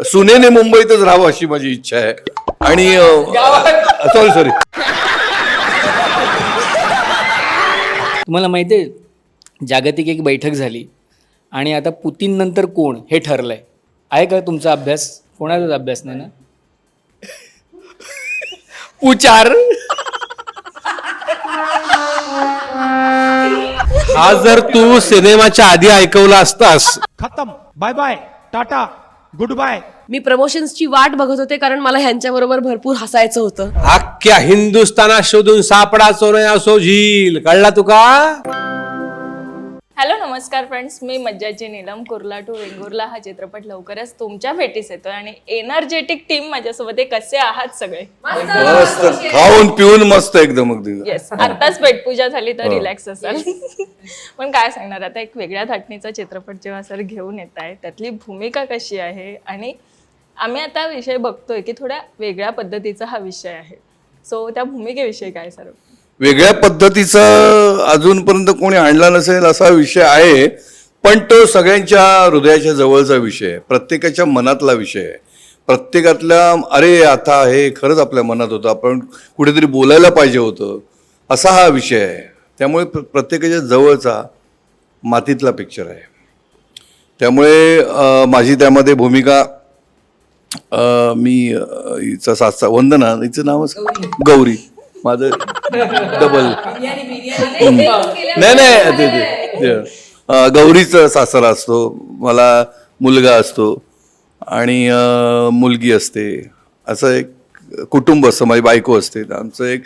सुनेने मुंबईतच राहावं अशी माझी इच्छा आहे. आणि सॉरी सॉरी तुम्हाला माहिती आहे जागतिक एक बैठक झाली आणि आता पुतीन नंतर कोण हे ठरलंय. आहे का तुमचा अभ्यास? कोणाचाच अभ्यास नाही ना? उचार. हा जर तू सिनेमाच्या आधी ऐकवला असतास. खत्म. Bye bye tata good bye मी प्रमोशन्सची वाट बघत होते कारण मला ह्यांच्याबरोबर भरपूर हसायचं होतं. अख्ख्या हिंदुस्थानात शोधून सापडा सोनया सोझील कळला तुका? हॅलो नमस्कार फ्रेंड्स मी मज्जाची नीलम. कुर्ला टू वेंगुर्ला हा चित्रपट लवकरच तुमच्या भेटीस येतोय आणि एनर्जेटिक टीम माझ्यासोबत आहे कसे आहात सगळे? मस्त खाऊन पिऊन मस्त एकदम अगदी. येस आत्ताच पेटपूजा झाली तर रिलॅक्स असाल. पण काय सांगणार आता एक वेगळ्या धाटणीचा चित्रपट जेव्हा सर घेऊन येत आहे त्यातली भूमिका कशी आहे? आणि आम्ही आता विषय बघतोय की थोड्या वेगळ्या पद्धतीचा हा विषय आहे. सो त्या भूमिकेविषयी काय सर? वेगळ्या पद्धतीचा अजूनपर्यंत कोणी आणला नसेल असा विषय आहे पण तो सगळ्यांच्या हृदयाच्या जवळचा विषय आहे प्रत्येकाच्या मनातला विषय आहे. प्रत्येकातल्या अरे आता हे खरंच आपल्या मनात होतं आपण कुठेतरी बोलायला पाहिजे होतं असा हा विषय आहे. त्यामुळे प्र- प्रत्येकाच्या जवळचा मातीतला पिक्चर आहे. त्यामुळे माझी त्यामध्ये भूमिका मी हिचा सासचा वंदना हिचं नावच गौरी. माझं डबल नाही नाही गौरीचा सासरा असतो मला मुलगा असतो आणि मुलगी असते. असं एक कुटुंब असतं माझी बायको असते. आमचं एक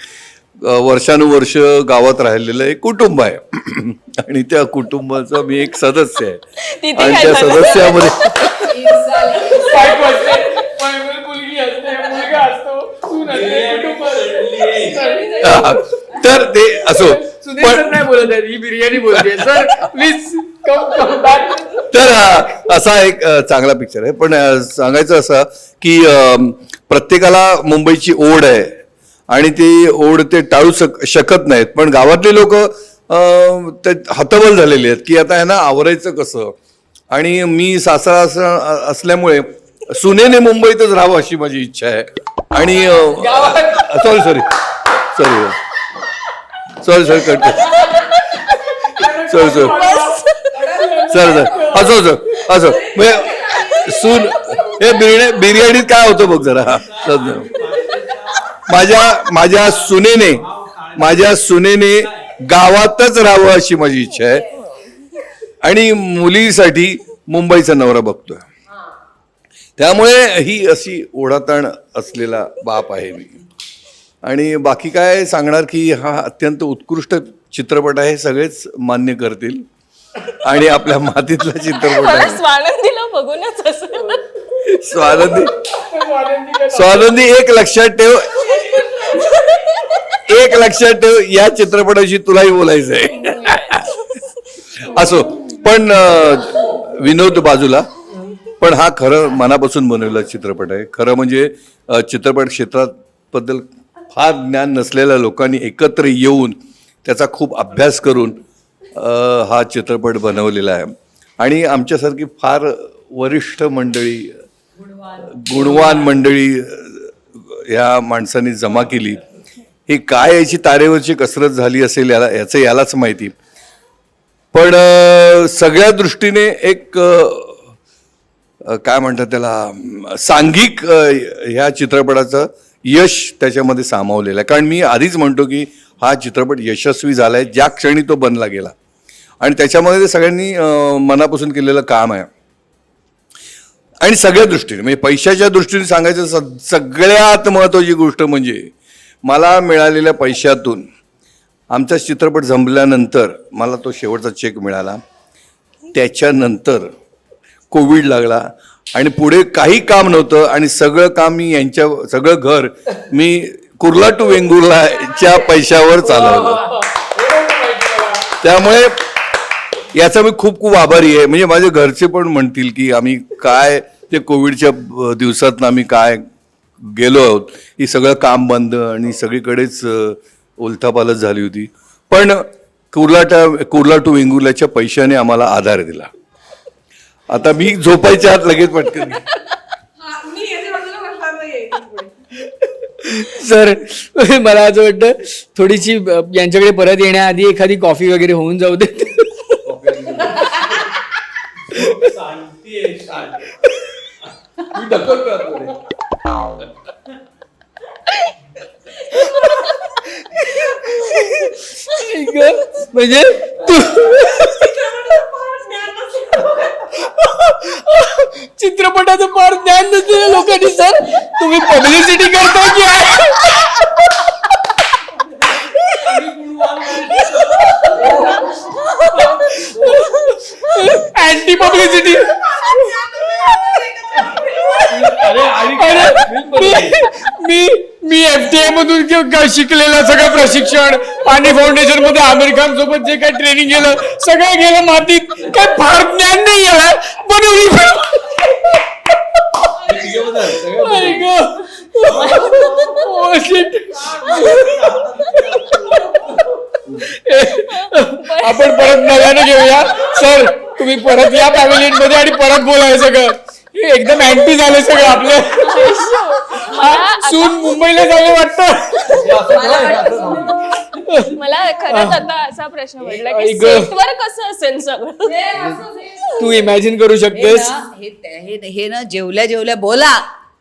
वर्षानुवर्ष गावात राहिलेलं एक कुटुंब आहे. आणि त्या कुटुंबाचा मी एक सदस्य आहे. आणि त्या? सदस्यामध्ये तर ते असो. पण नाही बोलत आहे ही बिर्याणी बोलते सर प्लीज तर असा एक चांगला पिक्चर आहे. पण सांगायचं असं की प्रत्येकाला मुंबईची ओढ आहे. आणि ती ओढ ते टाळू शक शकत नाहीत. पण गावातले लोक ते हतबल झालेले आहेत की आता यांना आवरायचं कसं? आणि मी सासरा अस- असल्यामुळे सुनेने मुंबईतच राहावं अशी माझी इच्छा आहे. आणि sorry sorry sorry sorry sorry cut sorry sorry sir sir असो असो असो म्हणजे सून हे बिर्याणी बिर्याणीत काय होतं बघ जरा. हा, माझ्या माझ्या सुनेने माझ्या सुनेने गावातच राहावं अशी माझी इच्छा आहे. आणि मुलीसाठी मुंबईचा नवरा बघतोय. त्यामुळे ही अशी ओढाताण असलेला बाप आहे मी. आणि बाकी काय सांगणार की हा अत्यंत उत्कृष्ट चित्रपट आहे सगळेच मान्य करतील. आणि आपल्या मातीतला चित्रपट मला आहे स्वानंदीला बघूनच असं स्वानंदी स्वानंदी एक लक्षात ठेव. एक लक्षात ठेव या चित्रपटाशी तुलाही बोलायचं आहे असो पण अं, विनोद बाजूला. पण हा खरं मनापासून बनवलेला चित्रपट आहे. खरं म्हणजे अं, चित्रपट क्षेत्राबद्दल फार ज्ञान नसलेल्या लोकांनी एकत्र येऊन त्याचा खूप अभ्यास करून हा चित्रपट बनवलेला आहे. आणि आमच्यासारखी फार वरिष्ठ मंडळी गुणवान मंडळी ह्या माणसांनी जमा केली. ही काय याची तारेवरची कसरत झाली असेल याला याचं यालाच माहिती. पण सगळ्या दृष्टीने एक काय म्हणतात त्याला सांघिक ह्या चित्रपटाचं यश त्याच्यामध्ये सामावलेलं आहे. कारण मी आधीच म्हणतो की हा चित्रपट यशस्वी झाला आहे ज्या क्षणी तो बनला गेला. आणि त्याच्यामध्ये ते सगळ्यांनी मनापासून केलेलं काम आहे. आणि सगळ्या दृष्टीने म्हणजे पैशाच्या दृष्टीने सांगायचं स- सगळ्यात महत्त्वाची गोष्ट म्हणजे मला मिळालेल्या पैशातून आमचा चित्रपट जमल्यानंतर मला तो शेवटचा चेक मिळाला. त्याच्यानंतर कोविड लागला. आणि पुढे काही काम नव्हतं आणि सगळं काम मी यांच्या सगळं घर मी कुर्ला टू वेंगुर्लाच्या पैशावर चालवलं. त्यामुळे याचा मी खूप खूप आभारी आहे. म्हणजे माझे घरचे पण म्हणतील की आम्ही काय ते कोविडच्या दिवसात आम्ही काय गेलो आहोत ही सगळं काम बंद आणि सगळीकडेच अ, उलथापालथ झाली होती. पण कुर्ला टा कुर्ला टू वेंगुर्ल्याच्या पैशाने आम्हाला आधार दिला. आता मी झोपायच्या आत लगेच पटकन सर मला असं वाटतं थोडीशी यांच्याकडे परत येण्याआधी एखादी कॉफी वगैरे होऊन जाऊ दे. म्हणजे तू चित्रपटाचं फार ज्ञान नसलेल्या लोकांनी सर तुम्ही पब्लिसिटी करताय की अँटी पब्लिसिटी मी मी एफ टी आय मधून शिकलेलं सगळं प्रशिक्षण पाणी फाउंडेशनमध्ये आमिर खान सोबत जे काही ट्रेनिंग केलं सगळं गेलं मातीत. काय फार ज्ञान नाही याला. बनवली अरे ग. Oh, shit. आपण परत नव्यानं घेऊया. सर तुम्ही परत या पॅव्हिलियनमध्ये आणि परत बोलाय सगळं. एकदम अँटी झालं सगळं आपलं. मला सून मुंबईला जावं वाटतं. मला खरंच आता असा प्रश्न पडला की. सेटवर कसं असेल सगळं? तू इमॅजिन करू हे शकतेस. ना, हे ना जेवल्या जेवल्या बोला.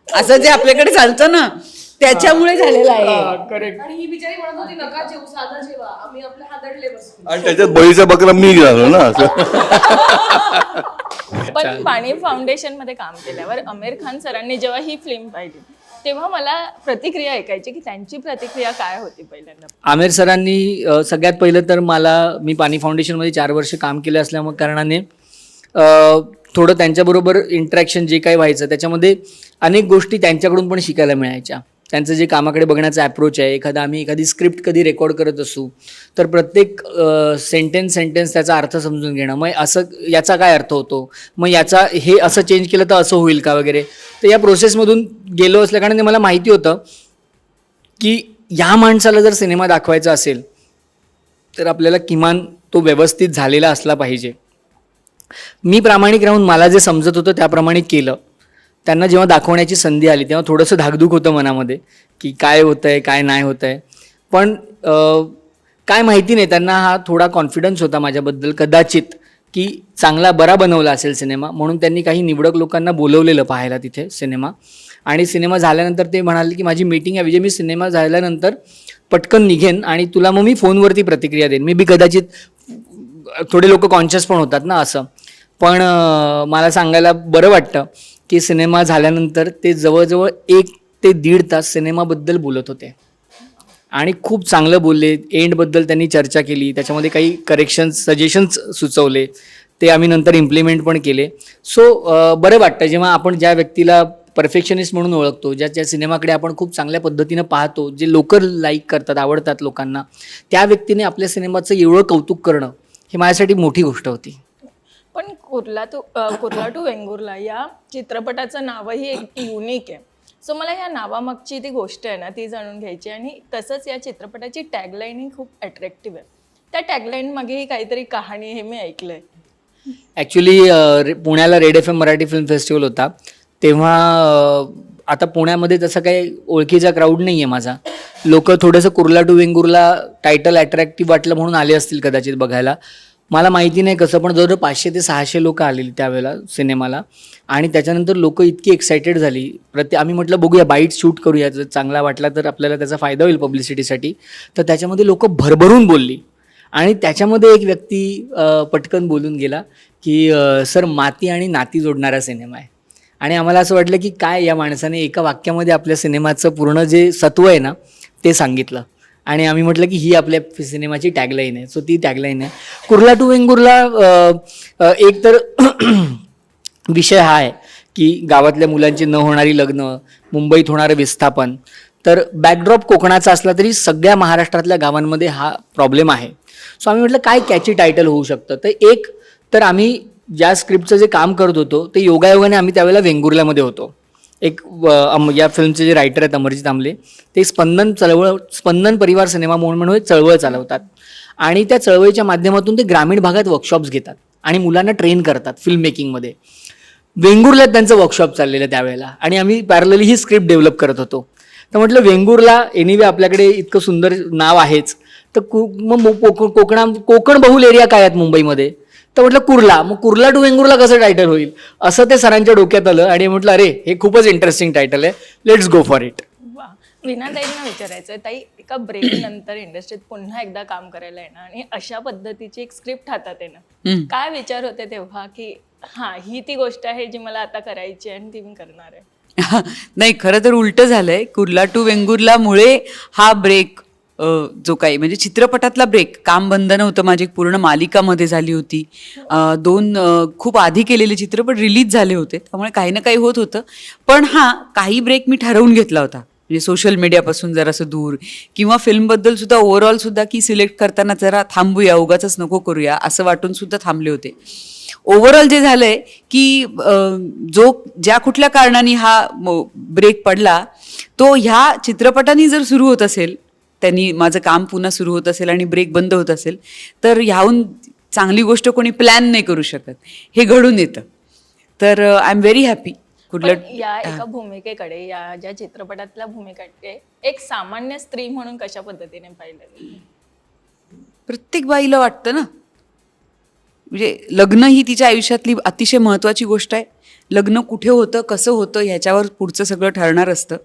असं जे आपल्याकडे चालतं ना त्याच्यामुळे झालेलं आहे. करेक्ट आणि ही बिचारी म्हणत होती नका जेऊ साधा जेवा. आम्ही आपल्या हादडले बसू. आणि त्याच्यात बळीचा बकरा मी झालो ना असं. पण पाणी फाउंडेशनमध्ये काम केल्यावर आमिर खान सरांनी जेव्हा ही फिल्म पाहिली तेव्हा मला प्रतिक्रिया ऐकायची की त्यांची प्रतिक्रिया काय होती पहिल्यांदा? आमिर सरांनी अ, सगळ्यात पहिलं तर मला मी पाणी फाउंडेशनमध्ये चार वर्ष काम केलं असल्यामुळे कारणाने अ, थोडं त्यांच्याबरोबर इंटरॅक्शन जे काही व्हायचं त्याच्यामध्ये अनेक गोष्टी त्यांच्याकडून पण शिकायला मिळायच्या. त्यांचं जे कामाकडे बघण्याचा अप्रोच आहे एखादा आम्ही एखादी स्क्रिप्ट कधी रेकॉर्ड करत असू तर प्रत्येक सेंटेन्स सेंटेन्स त्याचा अर्थ समजून घेणं. मग असं याचा काय अर्थ होतो? मग याचा हे असं चेंज केलं तर असं होईल का वगैरे? तर या प्रोसेसमधून गेलो असल्याकारणाने मला माहिती होतं की ह्या माणसाला जर सिनेमा दाखवायचा असेल तर आपल्याला किमान तो व्यवस्थित झालेला असला पाहिजे. मी प्रामाणिक राहून मला जे समजत होतं त्याप्रमाणे केलं. त्यांना जेव्हा दाखवण्याची संधी आली तेव्हा थोडंसं धाकधूक होतं मनामध्ये की काय होतं आहे काय नाही होतं आहे पण काय माहिती नाही त्यांना हा थोडा कॉन्फिडन्स होता माझ्याबद्दल कदाचित की चांगला बरा बनवला असेल सिनेमा म्हणून त्यांनी काही निवडक लोकांना बोलवलेलं पाहायला तिथे सिनेमा. आणि सिनेमा झाल्यानंतर ते म्हणाले की माझी मीटिंग आहे विजय मी सिनेमा झाल्यानंतर पटकन निघेन आणि तुला मग मी फोनवरती प्रतिक्रिया देईन. मी बी कदाचित थोडे लोक कॉन्शियस पण होतात ना असं. पण मला सांगायला बरं वाटतं की सिनेमा झाल्यानंतर ते जवळजवळ एक ते दीड तास सिनेमाबद्दल बोलत होते. आणि खूप चांगलं बोलले. एंडबद्दल त्यांनी चर्चा केली. त्याच्यामध्ये काही करेक्शन्स सजेशन्स सुचवले. ते आम्ही नंतर इम्प्लिमेंट पण केले. सो बरं वाटतं जेव्हा आपण ज्या व्यक्तीला परफेक्शनिस्ट म्हणून ओळखतो ज्याच्या सिनेमाकडे आपण खूप चांगल्या पद्धतीनं पाहतो जे लोक लाईक करतात आवडतात लोकांना त्या व्यक्तीने आपल्या सिनेमाचं एवढं कौतुक करणं ही माझ्यासाठी मोठी गोष्ट होती. पण कुर्ला टू कुर्ला टू वेंगुर्ला या चित्रपटाचं नावही एक युनिक आहे. सो मला या नावामागची ती गोष्ट आहे ना ती जाणून घ्यायची आणि तसंच या चित्रपटाची टॅगलाईन ही खूप अट्रॅक्टिव्ह आहे. त्या टॅगलाईन मागेही काहीतरी कहाणी हे मी ऐकलंय. ॲक्च्युली पुण्याला red F M Marathi film festival होता. तेव्हा आता पुण्यामध्ये तसं काही ओळखीचा क्राऊड नाही आहे माझा. लोक थोडंसं Kurla to Vengurla title attractive वाटलं म्हणून आले असतील कदाचित बघायला. मला माहिती नाही कसं पण जवळजवळ पाचशे ते सहाशे लोक आलेली त्यावेळेला सिनेमाला. आणि त्याच्यानंतर लोक इतकी एक्सायटेड झाली. प्रत्ये आम्ही म्हटलं बघूया बाईट शूट करूया. जर चांगला वाटला तर आपल्याला त्याचा फायदा होईल पब्लिसिटीसाठी तर त्याच्यामध्ये लोक भरभरून बोलली. आणि त्याच्यामध्ये एक व्यक्ती पटकन बोलून गेला की सर माती आणि नाती जोडणारा सिनेमा आहे. आणि आम्हाला असं वाटलं की काय या माणसाने एका वाक्यामध्ये आपल्या सिनेमाचं पूर्ण जे सत्व आहे ना ते सांगितलं. आणि आम्ही म्हटलं की ही आपल्या सिनेमाची टॅगलाईन आहे. सो ती टॅगलाईन आहे. कुर्ला टू वेंगुर्ला एक तर विषय हा आहे की गावातल्या मुलांची न होणारी लग्न मुंबईत होणारं विस्थापन तर बॅकड्रॉप कोकणाचा असला तरी सगळ्या महाराष्ट्रातल्या गावांमध्ये हा प्रॉब्लेम आहे. सो आम्ही म्हटलं काय कॅची टायटल होऊ शकतं? तर एक तर आम्ही ज्या स्क्रिप्टचं जे काम करत होतो ते योगायोगाने आम्ही त्यावेळेला वेंगुर्ल्यामध्ये होतो. एक व- या फिल्मचे जे रायटर आहेत अमरजित आमले ते स्पंदन चळवळ स्पंदन परिवार सिनेमा म्हणून म्हणून एक चळवळ चालवतात. आणि त्या चळवळीच्या माध्यमातून ते ग्रामीण भागात वर्कशॉप्स घेतात आणि मुलांना ट्रेन करतात फिल्म मेकिंगमध्ये वेंगुर्ल्यात त्यांचं वर्कशॉप चाललेलं त्यावेळेला आणि आम्ही पॅरलली ही स्क्रिप्ट डेव्हलप करत होतो. तर म्हटलं वेंगुर्ला एनिवे आपल्याकडे इतकं सुंदर नाव आहेच. तर कु मग कोक- कोकणा कोकण बहुल एरिया काय आहेत मुंबईमध्ये? तर म्हटलं कुर्ला. मग कुर्ला टू वेंगुर्ला कसं टायटल होईल? असं ते सरांच्या डोक्यात आलं आणि म्हटलं अरे हे खूपच इंटरेस्टिंग टायटल आहे. लेट्स गो फॉर इट विनाताईंना विचारायचं ताई एका ब्रेक नंतर इंडस्ट्रीत पुन्हा एकदा काम करायला येणं आणि अशा पद्धतीची एक स्क्रिप्ट हातात येणं काय विचार होते तेव्हा की हा ही ती गोष्ट आहे जी मला आता करायची आहे आणि ती मी करणार आहे. नाही खरं तर उलटं झालंय. कुर्ला टू वेंगुर्लामुळे हा ब्रेक जो काही म्हणजे चित्रपटातला ब्रेक काम बंद नव्हतं माझी एक पूर्ण मालिकामध्ये झाली होती. दोन खूप आधी केलेले चित्रपट रिलीज झाले होते त्यामुळे काही ना काही होत होतं. पण हा काही ब्रेक मी ठरवून घेतला होता. म्हणजे सोशल मीडियापासून जरासं दूर किंवा फिल्मबद्दल सुद्धा ओव्हरऑल सुद्धा की सिलेक्ट करताना जरा थांबूया उगाच नको करूया असं वाटून सुद्धा थांबले होते. ओव्हरऑल जे झालंय की जो ज्या कुठल्या कारणाने हा ब्रेक पडला तो ह्या चित्रपटाने जर सुरू होत असेल त्यांनी माझं काम पुन्हा सुरू होत असेल आणि ब्रेक बंद होत असेल तर ह्याहून चांगली गोष्ट कोणी प्लॅन नाही करू शकत. हे घडून येतं. तर आय एम व्हेरी हॅपी कुठलं या एका भूमिकेकडे या ज्या चित्रपटातल्या भूमिकेकडे एक सामान्य स्त्री म्हणून कशा पद्धतीने पाहिलं प्रत्येक बाईला वाटतं ना. म्हणजे लग्न ही तिच्या आयुष्यातली अतिशय महत्त्वाची गोष्ट आहे. लग्न कुठे होतं कसं होतं ह्याच्यावर पुढचं सगळं ठरणार असतं.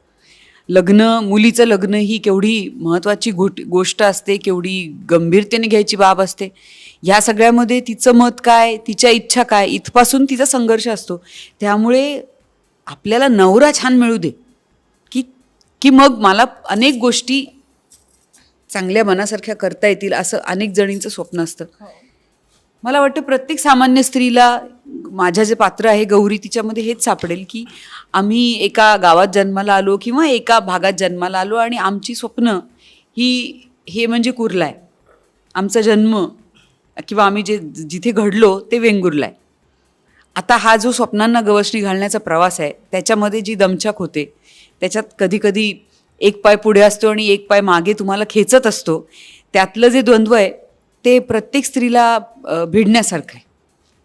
लग्न मुलीचं लग्न ही केवढी महत्त्वाची गोट गोष्ट असते केवढी गंभीरतेने घ्यायची बाब असते. ह्या सगळ्यामध्ये तिचं मत काय तिच्या इच्छा काय इथपासून तिचा संघर्ष असतो. त्यामुळे आपल्याला नवरा छान मिळू दे. की की मग मला अनेक गोष्टी चांगल्या मनासारख्या करता येतील असं अनेक जणींचं स्वप्न असतं. हो. मला वाटतं प्रत्येक सामान्य स्त्रीला माझ्या जे पात्र आहे गौरी तिच्यामध्ये हेच सापडेल की आम्ही एका गावात जन्माला आलो किंवा एका भागात जन्माला आलो आणि आमची स्वप्न ही हे म्हणजे कुर्ला आहे आमचा जन्म किंवा आम्ही जे जिथे घडलो ते वेंगुर्ला आहे आता हा जो स्वप्नांना गवसणी घालण्याचा प्रवास आहे त्याच्यामध्ये जी दमछाक होते त्याच्यात कधीकधी एक पाय पुढे असतो आणि एक पाय मागे तुम्हाला खेचत असतो त्यातलं जे द्वंद्व आहे ते प्रत्येक स्त्रीला भिडण्यासारखं आहे.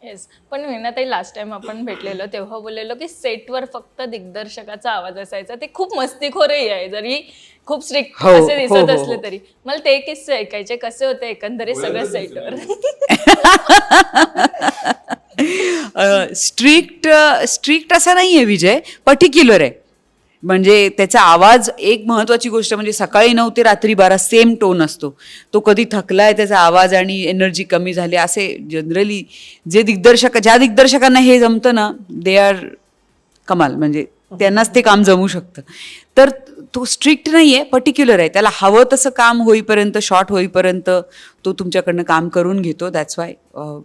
येस पण विनाताई लास्ट टाइम आपण भेटलेलो तेव्हा बोललेलो की सेटवर फक्त दिग्दर्शकाचा आवाज असायचा. ते खूप मस्तीखोरही आहे. जरी खूप स्ट्रिक्ट हो, असे दिसत हो, असले हो. तरी. मला ते किस्से ऐकायचे. कसे होते एकंदरीत सगळं सेटवर स्ट्रिक्ट स्ट्रिक्ट असा नाही आहे विजय पर्टिक्युलर आहे म्हणजे त्याचा आवाज एक महत्त्वाची गोष्ट म्हणजे सकाळी नऊ ते रात्री बारा सेम टोन असतो. तो कधी थकलाय त्याचा आवाज आणि एनर्जी कमी झाली असे जनरली जे दिग्दर्शक ज्या दिग्दर्शकांना हे जमतं ना दे आर कमाल. म्हणजे त्यांनाच ते काम जमू शकतं. तर तो स्ट्रिक्ट नाही आहे पर्टिक्युलर आहे. त्याला हवं तसं काम होईपर्यंत शॉर्ट होईपर्यंत तो तुमच्याकडनं काम करून घेतो. दॅट्स वाय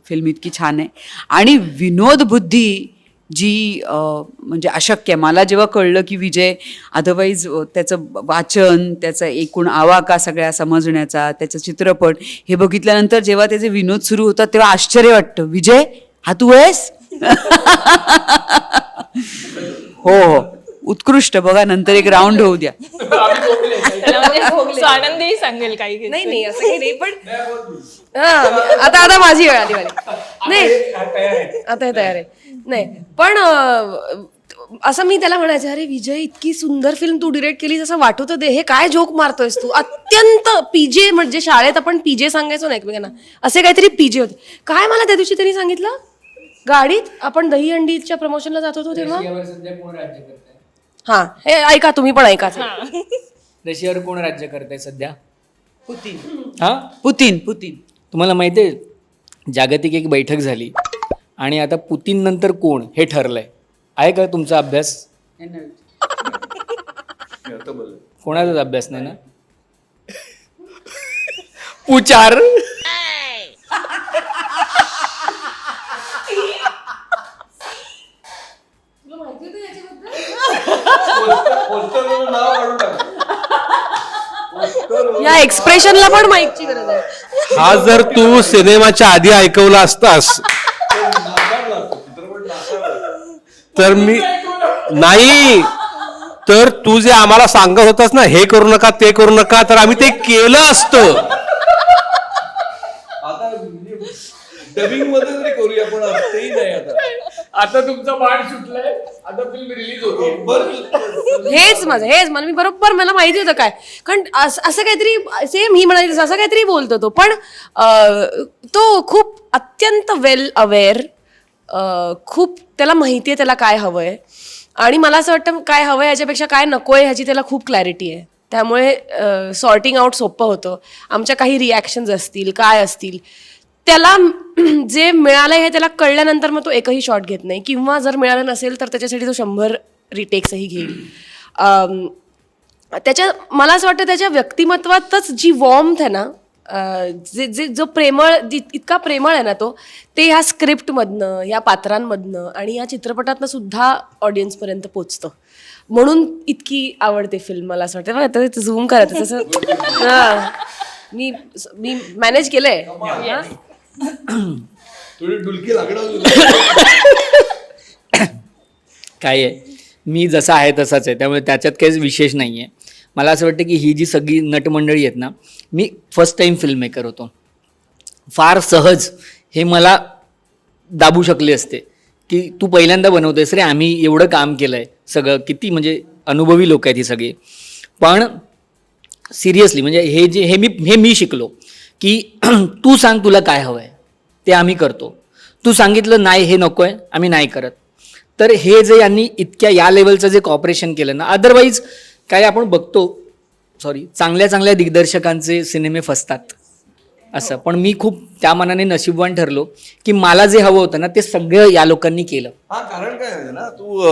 फिल्म इतकी छान आहे. आणि विनोद बुद्धी जी म्हणजे अशक्य आहे. मला जेव्हा कळलं की विजय अदरवाईज त्याचं वाचन त्याचा एकूण आवाका सगळ्या समजण्याचा त्याचा चित्रपट हे बघितल्यानंतर जेव्हा त्याचे विनोद सुरू होतात तेव्हा आश्चर्य वाटतं. विजय हा तू आहेस? हो हो. उत्कृष्ट. बघा नंतर एक राऊंड होऊ द्या. स्वानंदही सांगेल काही. नाही नाही असं काही नाही पण हा, आता आता माझी वेळ आली वाली. नाही. आता हे तयार आहे. नाही पण असं मी त्याला म्हणायचं अरे विजय इतकी सुंदर फिल्म तू डिरेक्ट केलीस असं वाटू तर दे हे काय जोक मारतोयस तू? अत्यंत पीजे म्हणजे शाळेत आपण पीजे सांगायचो ना एकमेकांना असे काहीतरी पीजे होते. काय मला त्या दिवशी त्यांनी सांगितलं? गाडीत आपण दही अंडीच्या प्रमोशनला जात होतो तेव्हा? हा हे ऐका तुम्ही पण ऐका रशियावर कोण राज्य करत आहे सध्या? पुतीन. हा? Putin Putin. तुम्हाला माहिती आहे जागतिक एक बैठक झाली. आणि आता पुतीन नंतर कोण? हे ठरलंय. आहे का तुमचा अभ्यास? कोणाचाच अभ्यास नाही ना? पुचार. या एक्सप्रेशनला पण माईकची गरज आहे. हा जर तू सिनेमाच्या आधी ऐकवला असतास तर मी नाही. तर तू जे आम्हाला सांगत होतास ना हे करू नका ते करू नका तर आम्ही ते केलं असतं. आता डबिंगमध्ये तरी करूया पण तेही नाही आता. आता तुमचा बाण सुटलाय. आता फिल्म रिलीज होते. बरं. हेच माझं हेच मला मी बरोबर मला माहिती होतं काय. कारण अस- असं काहीतरी सेम ही म्हणाली तसं असं काहीतरी बोलतो तो. पण अं, तो खूप अत्यंत वेल अवेअर खूप त्याला माहिती आहे त्याला काय हवं आहे आणि मला असं वाटतं काय हवं आहे ह्याच्यापेक्षा काय नको आहे ह्याची त्याला खूप क्लॅरिटी आहे. त्यामुळे सॉर्टिंग आउट सोपं होतं. आमच्या काही रिॲक्शन्स असतील काय असतील त्याला जे मिळालं हे त्याला कळल्यानंतर मग तो एकही शॉट घेत नाही. किंवा जर मिळालं नसेल तर त्याच्यासाठी तो शंभर रिटेक्सही घेईल. त्याच्या मला असं वाटतं त्याच्या व्यक्तिमत्वातच जी वॉर्म आहे ना जे जे जो प्रेमळ जी इतका प्रेमळ आहे ना तो ते ह्या स्क्रिप्टमधनं या पात्रांमधनं आणि या चित्रपटातनं सुद्धा ऑडियन्सपर्यंत पोचतं. म्हणून इतकी आवडते फिल्म मला असं वाटतं. आता ते झूम करत तसं हां. मी मी मॅनेज केलंय. काय आहे? मी जसा आहे तसाच आहे त्यामुळे त्याच्यात काहीच विशेष नाही आहे मला असं वाटतं की ही जी सगळी नटमंडळी आहेत ना मी फर्स्ट टाईम फिल्म मेकर होतो. फार सहज हे मला दाबू शकले असते की तू पहिल्यांदा बनवतोयस रे आम्ही एवढं काम केलं आहे सगळं किती म्हणजे अनुभवी लोक आहेत ही सगळी. पण सिरियसली म्हणजे हे जे हे मी हे मी शिकलो की तू सांग तुला काय हवं आहे ते आम्ही करतो. तू सांगितलं नाही हे नको आहे आम्ही नाही करत. तर हे जे यांनी इतक्या या लेवलचं जे कॉपरेशन केलं ना अदरवाईज काय आपण बघतो सॉरी चांगल्या चांगल्या दिग्दर्शकांचे सिनेमे फसतात. असं. पण मी खूप त्या मनाने नशीबवान ठरलो की मला जे हवं होतं ना ते सगळं या लोकांनी केलं. हा कारण काय आहे ना तू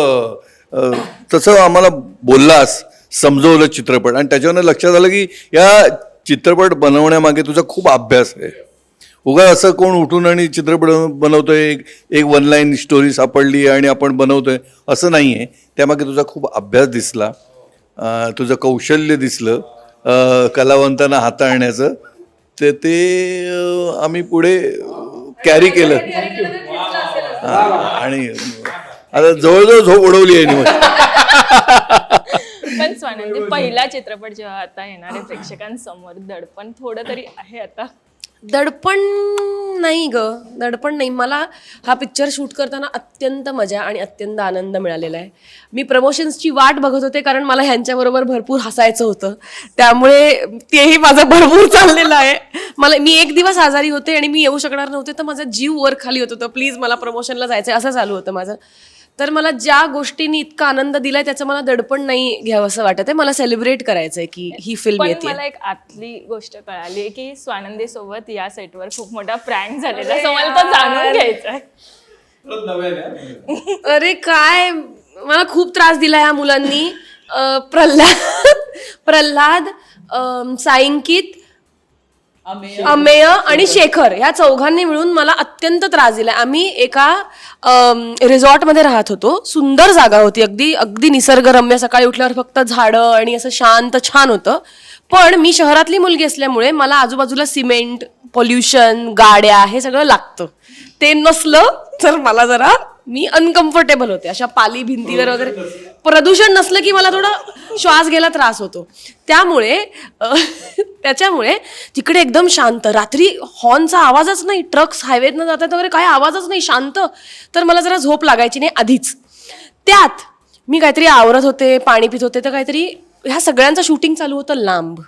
तसं आम्हाला बोललास समजवलं चित्रपट. आणि त्याच्यावरनं लक्षात आलं की या चित्रपट बनवण्यामागे तुझा खूप अभ्यास आहे. उगा असं कोण उठून आणि चित्रपट बनवतोय एक एक वन लाईन स्टोरी सापडली आणि आपण बनवतोय असं नाही आहे त्यामागे तुझा खूप अभ्यास दिसला. तुझं कौशल्य दिसलं कलावंतांना हाताळण्याचं ते ते आम्ही पुढे कॅरी केलं. आणि आता जवळजवळ झोप उडवली आहे निवड. पण स्वानंदी पहिला चित्रपट जेव्हा आता येणार आहे प्रेक्षकांसमोर दडपण थोडं तरी आहे आता. दडपण नाही ग. दडपण नाही. मला हा पिक्चर शूट करताना अत्यंत मजा आणि अत्यंत आनंद मिळालेला आहे. मी प्रमोशन्सची वाट बघत होते कारण मला ह्यांच्याबरोबर भरपूर हसायचं होतं. त्यामुळे तेही माझं भरपूर चाललेलं आहे. मला मी एक दिवस आजारी होते आणि मी येऊ शकणार नव्हते तर माझा जीव वर खाली होत होतं. प्लीज मला प्रमोशनला जायचं असं चालू होतं माझं. तर मला ज्या गोष्टींनी इतका आनंद दिलाय त्याचं मला दडपण नाही घ्यावं असं वाटत आहे. मला सेलिब्रेट करायचं आहे की ही फिल्म पण येते. मला एक आतली गोष्ट कळाली की स्वानंदी सोबत या सेटवर खूप मोठा प्रँक झालेला असं मला तर जाणून घ्यायचं आहे. अरे काय? मला खूप त्रास दिला ह्या मुलांनी. प्रल्हाद प्रल्हाद सायंकित अमेय. आणि शेखर ह्या चौघांनी मिळून मला अत्यंत त्रास दिला आम्ही एका रिसॉर्टमध्ये राहत होतो. सुंदर जागा होती. अगदी अगदी निसर्गरम्य. सकाळी उठल्यावर फक्त झाडं आणि असं शांत छान होतं. पण मी शहरातली मुलगी असल्यामुळे मला आजूबाजूला सिमेंट पोल्युशन गाड्या हे सगळं लागतं. ते नसलं तर मला जरा मी अनकम्फर्टेबल होते. अशा पाली भिंतीवर वगैरे. प्रदूषण नसलं की मला थोडा श्वास घ्यायला त्रास होतो. त्यामुळे त्याच्यामुळे तिकडे एकदम शांत. रात्री हॉर्नचा आवाजच नाही. ट्रक्स हायवेतनं जातात वगैरे काही आवाजच नाही. शांत. तर मला जरा झोप लागायची नाही आधीच. त्यात मी काहीतरी आवरत होते पाणी पित होते. तर काहीतरी ह्या सगळ्यांचं शूटिंग चालू होतं लांब.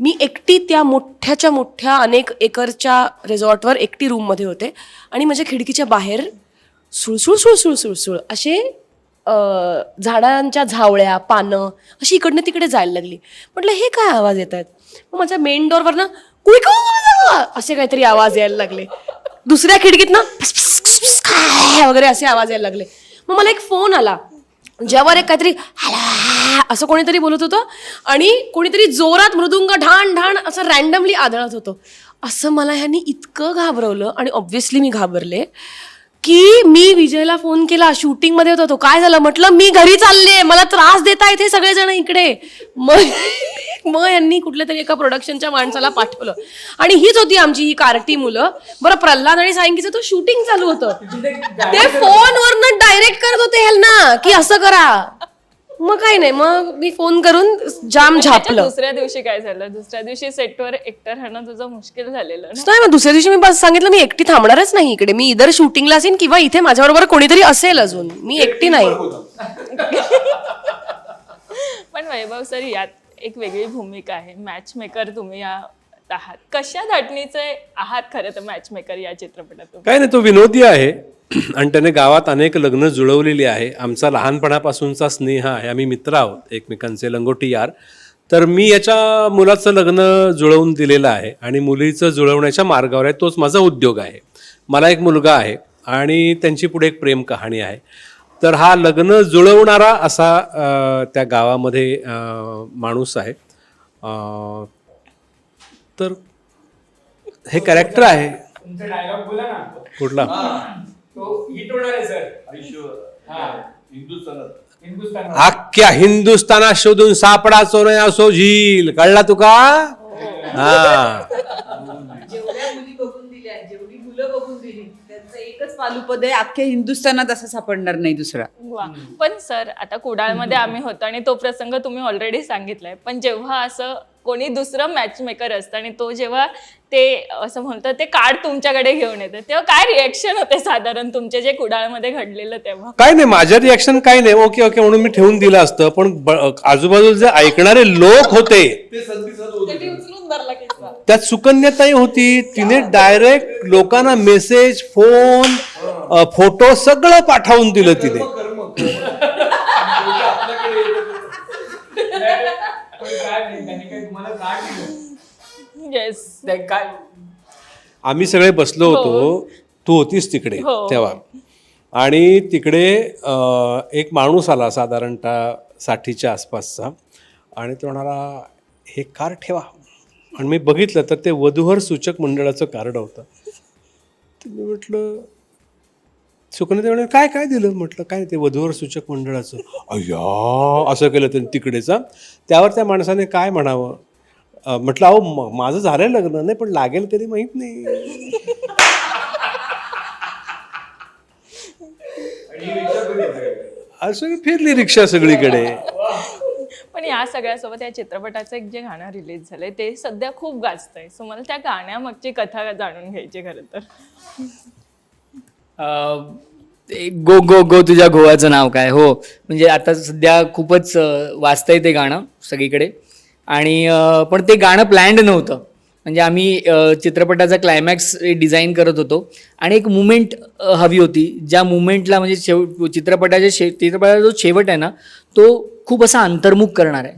मी एकटी त्या मोठ्याच्या मोठ्या अनेक एकरच्या रिसॉर्टवर एकटी रूममध्ये होते. आणि माझ्या खिडकीच्या बाहेर सुळसुळ सुळसुळ सुळसुळ असे झाडांच्या झावळ्या पानं अशी इकडनं तिकडे जायला लागली. म्हटलं हे काय आवाज येत आहेत मग माझ्या मेन डोअरवर ना असे काहीतरी आवाज यायला लागले. दुसऱ्या खिडकीत ना काय? वगैरे असे आवाज यायला लागले. मग मला एक फोन आला. ज्यावर एक काहीतरी असं कोणीतरी बोलत होतं. आणि कोणीतरी जोरात मृदुंग ढाण ढाण असं रॅन्डमली आदळत होतं. असं मला ह्यांनी इतकं घाबरवलं आणि ऑब्व्हियसली मी घाबरले. की मी विजयला फोन केला शूटिंगमध्ये होता तो. काय झालं? म्हटलं मी घरी चालले मला त्रास देता इथे सगळेजण इकडे. मग मग यांनी कुठल्या तरी एका प्रोडक्शनच्या माणसाला पाठवलं. आणि हीच होती आमची ही कार्टी मुलं. बरं प्रल्हाद आणि सायंकीचं तो शूटिंग चालू होतं. ते फोनवरनं डायरेक्ट करत होते ह्यांना की असं करा. मग काय नाही मग मी फोन करून जाम त्याच्या झापलं. दुसऱ्या दिवशी काय झालं? दुसऱ्या दिवशी सेटवर एकटं राहणं तुझं मुश्किल झालेलं ना? नाही मग दुसऱ्या दिवशी मी बस सांगितलं मी एकटी थांबणारच नाही इकडे. मी इधर शूटिंगला असेल किंवा इथे माझ्याबरोबर कोणीतरी असेल अजून. मी एकटी नाही. वैभव सर यात एक वेगळी भूमिका आहे. मॅच मेकर तुम्ही या आहात. कशा धाटणीचे आहात खरं तर मॅच मेकर या चित्रपटातून? काय नाही तो विनोदी आहे. आणि त्याने गावात अनेक लग्न जुळवलेली आहे. आमचा लहानपणापासूनचा स्नेह आहे. आम्ही मित्र आहोत एकमेकांचे लंगोटी यार. तर मी याच्या मुलाचं लग्न जुळवून दिलेलं आहे आणि मुलीचं जुळवण्याच्या मार्गावर आहे. तोच माझा उद्योग आहे. मला एक मुलगा आहे आणि त्यांची पुढे एक प्रेम कहाणी आहे. तर हा लग्न जुळवणारा असा त्या गावामध्ये माणूस आहे. तर हे कॅरेक्टर आहे. कुठला अख्ख्या हिंदुस्थानात शोधून सापडा सोनया असो झील कळला तुका? हा. जेवढ्या मुली बघून दिल्या जेवढी मुलं बघून दिली त्यांचं एकच पालुपद आहे अख्ख्या हिंदुस्थानात असं सापडणार नाही दुसरा. वा. पण सर आता कुडाळमध्ये आम्ही होतो आणि तो प्रसंग तुम्ही ऑलरेडी सांगितलाय. पण जेव्हा असं कोणी दुसरं मॅच मेकर असतं आणि तो जेव्हा ते असं म्हणतो ते कार्ड तुमच्याकडे घेऊन येतं तेव्हा काय रिएक्शन होते साधारण तुमचे जे कुडाळमध्ये घडलेलं तेव्हा? काय नाही माझं रिॲक्शन काय नाही. ओके ओके म्हणून मी ठेवून दिलं असतं. पण ब- आजूबाजूला जे ऐकणारे लोक होते त्यात सुकन्याताई होती. तिने डायरेक्ट लोकांना मेसेज फोन फोटो सगळं पाठवून दिलं तिने. आम्ही सगळे बसलो होतो. तू होतीस तिकडे हो. तेव्हा. आणि तिकडे एक माणूस आला साधारणतः साठीच्या आसपासचा. आणि तो म्हणाला हे कार ठेवा. आणि मी बघितलं तर ते वधूवर सूचक मंडळाचं कार्ड होतं. तर मी म्हटलं सुकन्या म्हणे काय काय दिलं? म्हटलं काय ते वधूवर सूचक मंडळाचं. अय्या असं केलं त्यांनी तिकडेचा. त्यावर त्या माणसाने काय म्हणावं? म्हटलं अहो माझं झालं लग्न नाही पण लागेल कधी माहीत नाही. असं फिरली रिक्षा सगळीकडे. पण या सगळ्यासोबत या चित्रपटाचं एक जे गाणं रिलीज झालंय ते सध्या खूप गाजतंय. सो मला त्या गाण्यामागची कथा जाणून घ्यायची खरं तर. ते गो गो गो तुझ्या गोवाचं नाव काय? हो. म्हणजे आता सध्या खूपच वाचतंय ते गाणं सगळीकडे. आणि पण ते गाणं प्लॅन्ड नव्हतं. म्हणजे आम्ही चित्रपटाचा क्लायमॅक्स डिझाईन करत होतो. आणि एक मुमेंट हवी होती. ज्या मुमेंटला म्हणजे शेव चित्रपटाच्या शे चित्रपटाचा जो शेवट आहे ना तो खूप असा अंतर्मुख करणार आहे.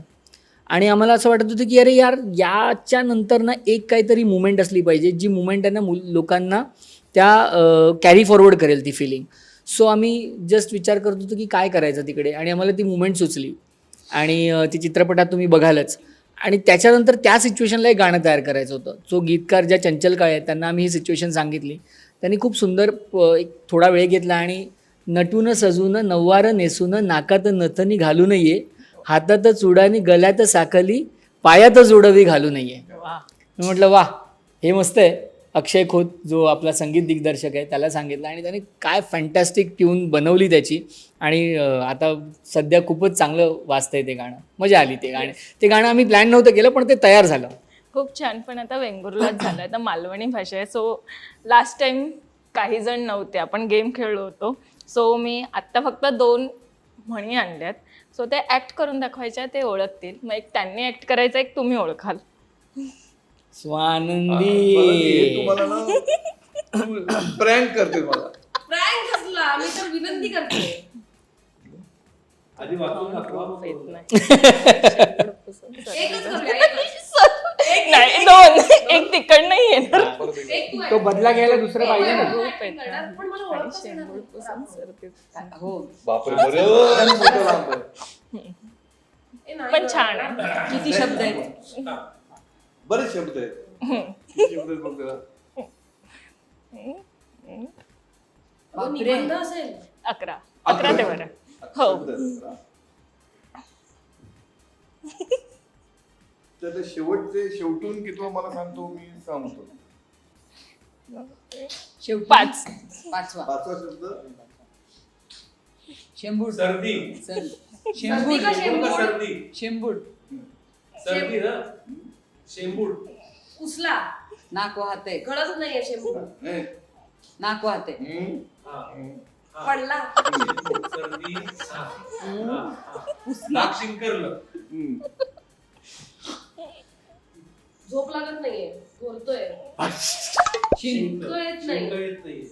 आणि आम्हाला असं वाटत होतं की अरे यार याच्या नंतर ना एक काहीतरी मुवमेंट असली पाहिजे जी मुवमेंट आहे ना मुल लोकांना त्या कॅरी फॉरवर्ड करेल ती फिलिंग सो आम्ही जस्ट विचार करत होतो की काय करायचं तिकडे? आणि आम्हाला ती मुवमेंट सुचली. आणि ती चित्रपटात तुम्ही बघालच. आणि त्याच्यानंतर त्या सिच्युएशनला एक गाणं तयार करायचं होतं. जो गीतकार ज्या चंचल काळे आहेत त्यांना आम्ही ही सिच्युएशन सांगितली. त्यांनी खूप सुंदर एक थोडा वेळ घेतला आणि नटून सजून नववार नेसून नाकात नथनी घालू नये हातात चुडानी गळ्यात साखली पायात जोडवी घालू नये. मी म्हटलं वा हे मस्त आहे. अक्षय खोत जो आपला संगीत दिग्दर्शक आहे त्याला सांगितलं आणि त्याने काय फॅन्टॅस्टिक ट्यून बनवली त्याची. आणि आता सध्या खूपच चांगलं वाजतंय ते गाणं. मजा आली ते गाणं. ते गाणं आम्ही प्लॅन नव्हतं केलं पण ते तयार झालं. खूप छान. पण आता वेंगुर्लाच झालं आता मालवणी भाषा आहे. सो लास्ट टाइम काही जण नव्हते. आपण गेम खेळलो होतो. सो मी आत्ता फक्त दोन म्हणी आणल्यात. सो ते ॲक्ट करून दाखवायच्या ते ओळखतील. मग एक त्यांनी ॲक्ट करायचं एक तुम्ही ओळखाल. स्वानंदी. प्रँक करते मला. प्रँक असला मी तर विनंती करते. येत नाही. एकच करूया एकच. नाही दोन. एक तिकड नाही येणार. एक. तू बदला घ्यायला दुसरं पाहिजे ना. हो. बापरे बरं. पण. छान आहे. किती शब्द आहेत? बरेच शब्द आहेत. किती शब्द आहेत बघ जरा. हो, निबंध असेल. अकरा. अकरा ते बरं. हो. शब्द आहेत. तर ते शेवटचे शेवटून किती मला सांगतो मी सांगतो. शेवटी पाच. पाचवा. पाचवा शब्द. शेंबूड. सर्दी. सर सर्दी का शेंबूड? सर्दी. शेंबूड. सर्दी ना? शेंबूड. उसला. नाक वाहते गळतच नाहीये शेंबूड. नाही. नाक वाहते हम्म. पडला. सर्दी. नाक शिंकरलं. झोप लागत नाहीये. बोलतोय. शिंक येत नाही.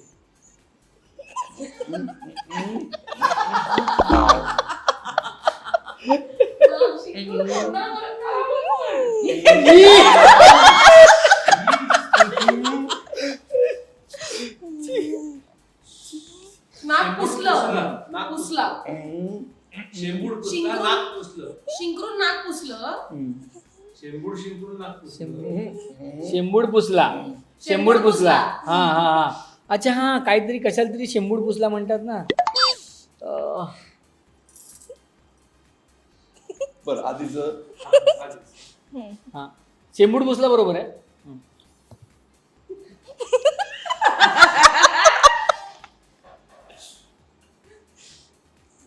नाक पुसलं. पुसला. शिंकरून नाक पुसलं. शेंबूड पुसला. शेंबूड पुसला. हा हा हा. अच्छा हा काहीतरी कशाला तरी शेंबूड पुसला म्हणतात ना. अं, बरं आधीचं. हा शेंबूड पुसला बरोबर आहे.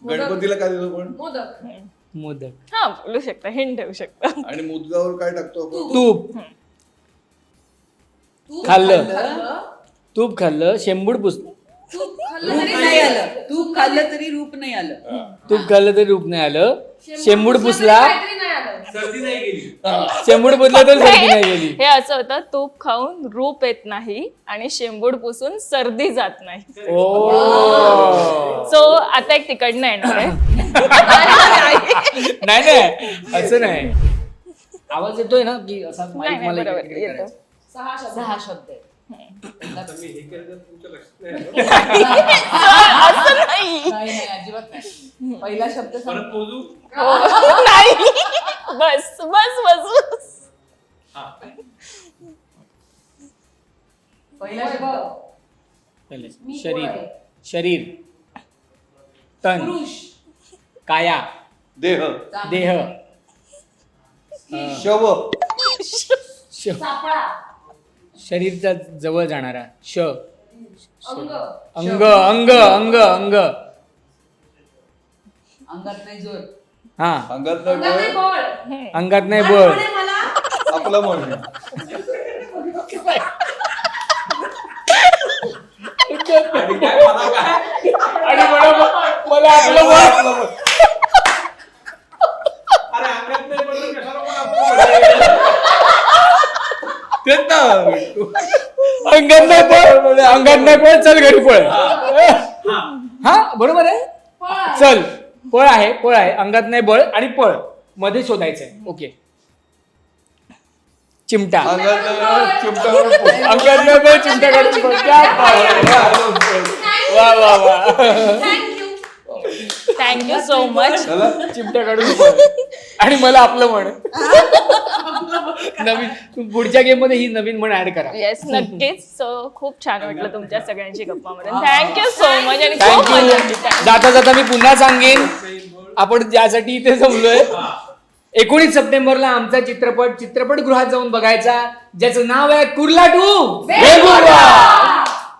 गणपतीला काय दिलं पण मोदक. मोदक. हा बोलू शकता हिंट देऊ शकता. आणि मुदगावर काय टाकतो आपण? तूप. तूप. खाल्लं. खाल्लं. तूप खाल्लं शेंबूड पुसलं तूप खाल्लं रूप तरी नाही आलं. तूप खाल्लं तरी रूप नाही आलं. तूप खाल्लं तरी रूप नाही आलं. शेंबूड पुसला. काहीतरी नाही शेंबूड पुसला तर सर्दी नाही गेली. हे असं होतं तूप खाऊन रूप येत नाही आणि शेंबूड पुसून सर्दी जात नाही. ओ. सो आता एक तिकडनं येणार आहे. नाही नाही असं नाही. आवाज येतोय ना की असा नाही, माईक नाही, मला बरोबर, इकडे- इकडे येतो. करायचा. सहा शब्द. सहा शब्द. आहे असं नाही. नाही नाही अजिबात नाही. पहिला शब्द सांग. नाही. बस बस बस बस. पहिला शब्द. पहिले. मी कोण शरीर. आहे? शरीर. तन. पुरुष. काया. देह. देह. शव. श- सापळा. शरीरच्या जवळ जाणारा श. अंग. अंग अंग अंग अंग. अंगात नाही जोर हा. अंगात अंगात नाही बळ. अंगात नाही आणि बळ. मला? आपलं म्हण. आणि मला मला आपलं बळ. तेच ना. अंगात नाही पळ अंगात नाही पळ चल घरी पळ. हा बरोबर आहे? पळ. चल. पळ आहे पळ आहे. अंगात नाही बळ आणि पळ. मध्ये शोधायचंय. ओके. चिमटा. अंगात चिमटा अंगात नाही बळ चिमटा काढून पळ. वा वा वा. थँक्यू सो मच चिमटा काढून आणि मला आपलं म्हण. नवीन तू पुढच्या गेममध्ये ही नवीन म्हण ऍड करा. येस नक्कीच. सो खूप छान वाटलं तुमच्या सगळ्यांची गप्पा मध्ये थँक्यू सो मच आणि खूप मजा आली. थँक्यू जाता जाता मी पुन्हा सांगेन. आपण ज्यासाठी इथे जमलोय. एकोणीस सप्टेंबरला आमचा चित्रपट चित्रपटगृहात जाऊन बघायचा. ज्याचं नाव आहे कुर्ला टू